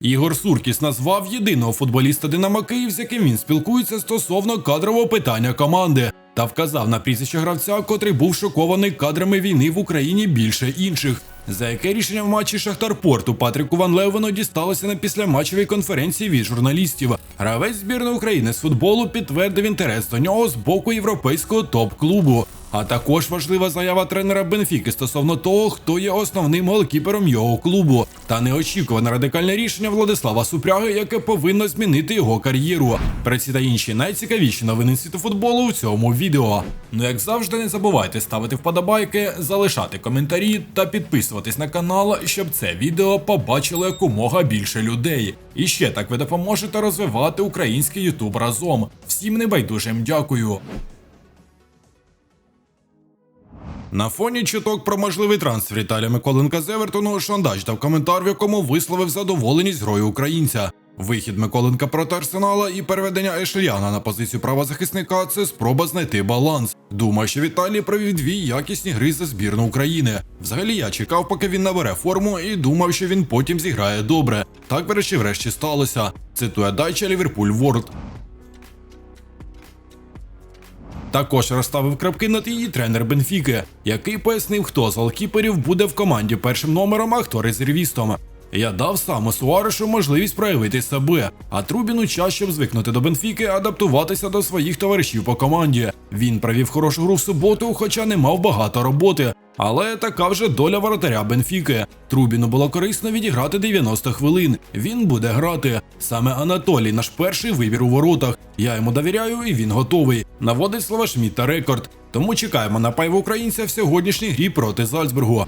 Ігор Суркіс назвав єдиного футболіста Динамо Київ, з яким він спілкується стосовно кадрового питання команди, та вказав на прізвище гравця, котрий був шокований кадрами війни в Україні більше інших. За яке рішення в матчі Шахтар Порту Патріку Ван Левену дісталося на післяматчевій конференції від журналістів. Гравець збірної України з футболу підтвердив інтерес до нього з боку європейського топ-клубу. А також важлива заява тренера Бенфіки стосовно того, хто є основним голкіпером його клубу, та неочікуване радикальне рішення Владислава Супряги, яке повинно змінити його кар'єру. Про ці та інші найцікавіші новини світу футболу в цьому відео. Ну як завжди, не забувайте ставити вподобайки, залишати коментарі та підписуватись на канал, щоб це відео побачило якомога більше людей. І ще так ви допоможете розвивати український Ютуб разом. Всім небайдужим дякую. На фоні чуток про можливий трансфер Віталія Миколенка з Евертону Шандач дав коментар, в якому висловив задоволеність грою українця. Вихід Миколенка проти Арсенала і переведення Ешельяна на позицію правозахисника це спроба знайти баланс. Думаю, що Віталій провів дві якісні гри за збірну України. Взагалі я чекав, поки він набере форму, і думав, що він потім зіграє добре. Так врешті врешті сталося. Цитує Дайча Ліверпуль Ворд. Також розставив крапки над її тренер Бенфіки, який пояснив, хто з голкіперів буде в команді першим номером, а хто резервістом. Я дав саме Суарешу можливість проявити себе, а Трубіну час, щоб звикнути до Бенфіки, адаптуватися до своїх товаришів по команді. Він провів хорошу гру в суботу, хоча не мав багато роботи. Але така вже доля воротаря Бенфіки. Трубіну було корисно відіграти 90 хвилин. Він буде грати. Саме Анатолій, наш перший вибір у воротах. Я йому довіряю, і він готовий. Наводить слова Шмідта рекорд. Тому чекаємо на пайву українця в сьогоднішній грі проти Зальцбургу.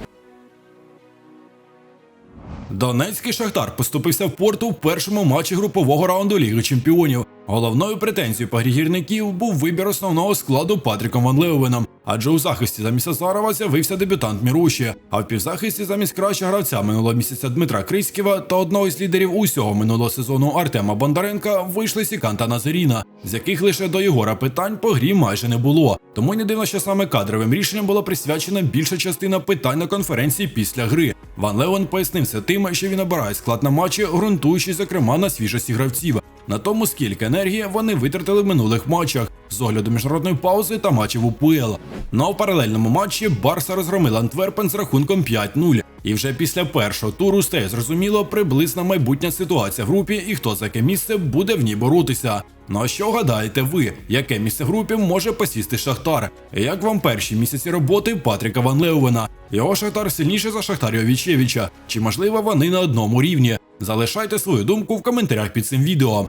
Донецький Шахтар поступився в порту в першому матчі групового раунду Ліги Чемпіонів. Головною претензією погрігірників був вибір основного складу Патріком Ван Леовеном, адже у захисті замість Азарова з'явився дебютант Міруші, а в півзахисті замість кращого гравця минулого місяця Дмитра Криськіва та одного з лідерів усього минулого сезону Артема Бондаренка вийшли Сікан та Назаріна, з яких лише до Єгора питань по грі майже не було. Тому не дивно, що саме кадровим рішенням була присвячена більша частина питань на конференції після гри. Ван Леон пояснив це тим, що він обирає склад на матчі, ґрунтуючись зокрема на свіжості гравців. На тому, скільки енергії вони витратили в минулих матчах з огляду міжнародної паузи та матчів УПЛ. Ну а в паралельному матчі Барса розгромила Антверпен з рахунком 5-0. І вже після першого туру стає зрозуміло приблизна майбутня ситуація в групі і хто за яке місце буде в ній боротися. Ну а що гадаєте ви, яке місце в групі може посісти Шахтар? Як вам перші місяці роботи Патріка Ван Леовена? Його Шахтар сильніше за Шахтар Йовічевича? Чи можливо вони на одному рівні? Залишайте свою думку в коментарях під цим відео.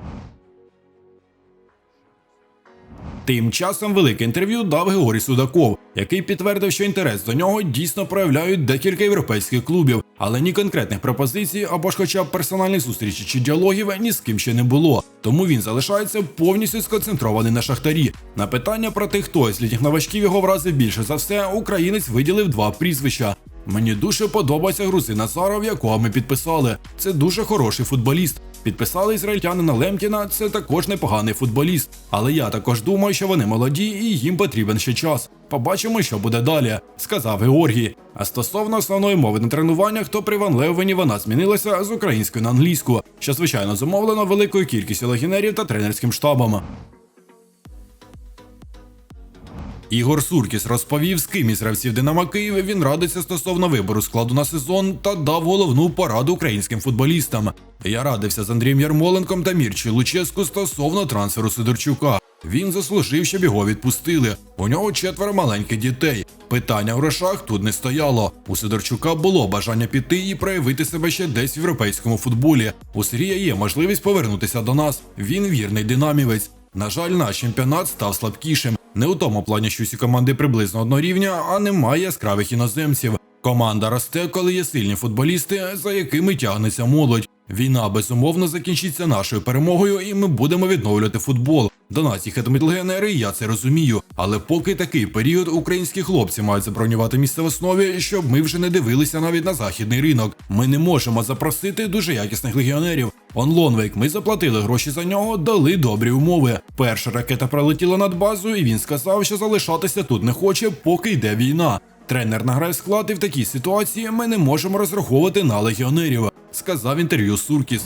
Тим часом велике інтерв'ю дав Георгій Судаков, який підтвердив, що інтерес до нього дійсно проявляють декілька європейських клубів, але ні конкретних пропозицій або ж хоча б персональних зустрічей чи діалогів ні з ким ще не було. Тому він залишається повністю сконцентрований на шахтарі. На питання про тих, хто з літніх новачків його вразив більше за все, українець виділив два прізвища. Мені дуже подобається грузин Назаров, якого ми підписали. Це дуже хороший футболіст. Підписали ізраїльтянина Лемкіна, це також непоганий футболіст. Але я також думаю, що вони молоді і їм потрібен ще час. Побачимо, що буде далі, сказав Георгій. А стосовно основної мови на тренуваннях, то при Ван Леовені вона змінилася з української на англійську, що звичайно зумовлено великою кількістю легіонерів та тренерським штабом. Ігор Суркіс розповів, з ким із гравців Динамо Київ він радиться стосовно вибору складу на сезон та дав головну пораду українським футболістам. Я радився з Андрієм Ярмоленком та Мірчі Луческу стосовно трансферу Сидорчука. Він заслужив, щоб його відпустили. У нього четверо маленьких дітей. Питання в грошах тут не стояло. У Сидорчука було бажання піти і проявити себе ще десь в європейському футболі. У Сергія є можливість повернутися до нас. Він вірний динамівець. На жаль, наш чемпіонат став слабкішим. Не у тому плані, що всі команди приблизно одного рівня, а немає яскравих іноземців. Команда росте, коли є сильні футболісти, за якими тягнеться молодь. Війна безумовно закінчиться нашою перемогою, і ми будемо відновлювати футбол. До нас їхатимуть легіонери, я це розумію. Але поки такий період українські хлопці мають забронювати місце в основі, щоб ми вже не дивилися навіть на західний ринок. Ми не можемо запросити дуже якісних легіонерів. Он Лонвейк, ми заплатили гроші за нього, дали добрі умови. Перша ракета пролетіла над базою, і він сказав, що залишатися тут не хоче, поки йде війна. Тренер награє склад, і в такій ситуації ми не можемо розраховувати на легіонерів, сказав інтерв'ю Суркіс.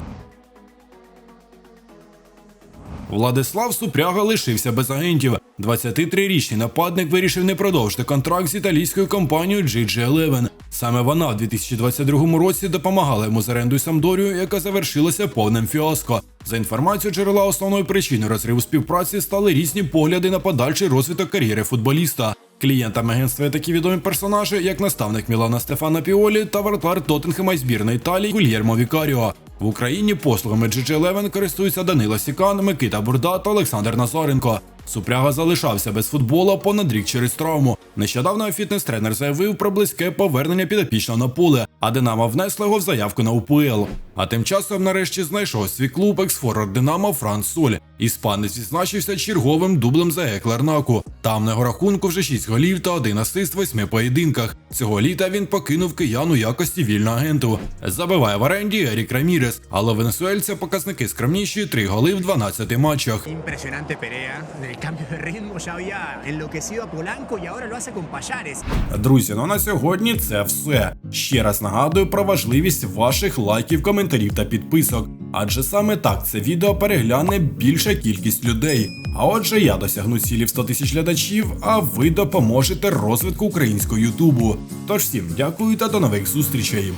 Владислав Супряга лишився без агентів. 23-річний нападник вирішив не продовжити контракт з італійською компанією GG11. Саме вона в 2022 році допомагала йому з орендою Самдорію, яка завершилася повним фіаско. За інформацією джерела основною причиною розриву співпраці стали різні погляди на подальший розвиток кар'єри футболіста. Клієнтами агентства є такі відомі персонажі, як наставник Мілана Стефана Піолі та вратар Тоттенхема збірної Італії Гульєрмо Вікаріо. В Україні послугами GG11 користуються Данила Сікан, Микита Бурда та Олександр Назаренко. Супряга залишався без футбола понад рік через травму. Нещодавно фітнес-тренер заявив про близьке повернення підопічного на поле, а Динамо внесло його в заявку на УПЛ. А тим часом нарешті знайшов свій клуб ексфорвард Динамо Франц Соль. Іспанець відзначився черговим дублем за Еклернаку. Там на його рахунку вже 6 голів та один асист в восьми поєдинках. Цього літа він покинув киян у якості вільного агенту. Забиває в оренді Ерік Рамірес, але венесуельця показники скромніші 3 голи в 12 матчах. Impresionante Perea, del cambio de ritmo ya había enloquecido a Polanco y ahora lo. Друзі, ну на сьогодні це все. Ще раз нагадую про важливість ваших лайків, коментарів та підписок. Адже саме так це відео перегляне більша кількість людей. А отже, я досягну цілі в 100 тисяч глядачів, а ви допоможете розвитку українського Ютубу. Тож всім дякую та до нових зустрічей.